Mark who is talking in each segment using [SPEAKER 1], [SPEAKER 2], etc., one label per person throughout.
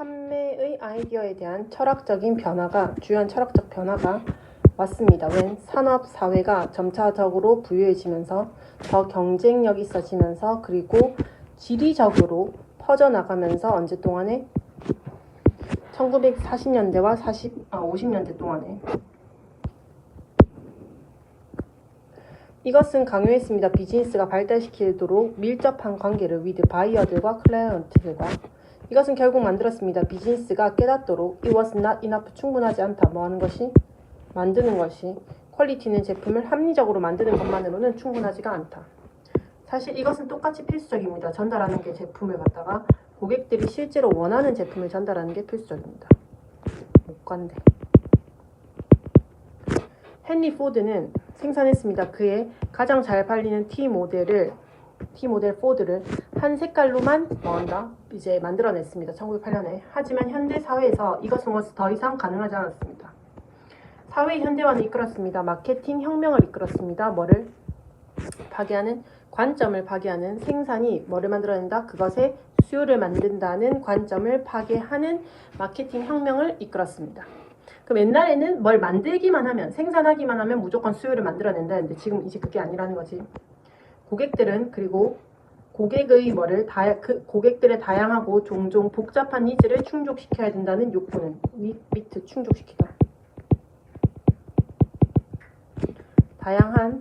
[SPEAKER 1] 판매의 아이디어에 대한 철학적인 변화가 주요한 철학적 변화가 왔습니다. 웬 산업 사회가 점차적으로 부유해지면서 더 경쟁력이 있어지면서 그리고 지리적으로 퍼져나가면서 언제 동안에 1940년대와 40, 아, 50년대 동안에 이것은 강요했습니다. 비즈니스가 발달시키도록 밀접한 관계를 위드 바이어들과 클라이언트들과 이것은 결국 만들었습니다. 비즈니스가 깨닫도록 it was not enough 충분하지 않다. 뭐 하는 것이 만드는 것이 퀄리티는 제품을 합리적으로 만드는 것만으로는 충분하지가 않다. 사실 이것은 똑같이 필수적입니다. 전달하는 게 제품을 갖다가 고객들이 실제로 원하는 제품을 전달하는 게 필수적입니다. 못 간대. 헨리 포드는 생산했습니다. 그의 가장 잘 팔리는 T 모델을 T 모델 포드를 한 색깔로만 뭐한다 이제 만들어냈습니다. 1908년에. 하지만 현대 사회에서 이것은 더 이상 가능하지 않았습니다. 사회 현대화는 이끌었습니다. 마케팅 혁명을 이끌었습니다. 뭐를 파괴하는 관점을 파괴하는 생산이 뭐를 만들어낸다? 그것의 수요를 만든다는 관점을 파괴하는 마케팅 혁명을 이끌었습니다. 그럼 옛날에는 뭘 만들기만 하면 생산하기만 하면 무조건 수요를 만들어낸다는데 지금 이제 그게 아니라는 거지. 고객들은 그리고 고객의 뭐를 다, 그 고객들의 다양하고 종종 복잡한 니즈를 충족시켜야 된다는 욕구는 위, 밑트 충족시키다. 다양한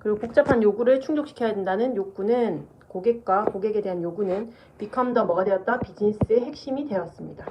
[SPEAKER 1] 그리고 복잡한 요구를 충족시켜야 된다는 욕구는 고객과 고객에 대한 요구는 become the 뭐가 되었다? 비즈니스의 핵심이 되었습니다.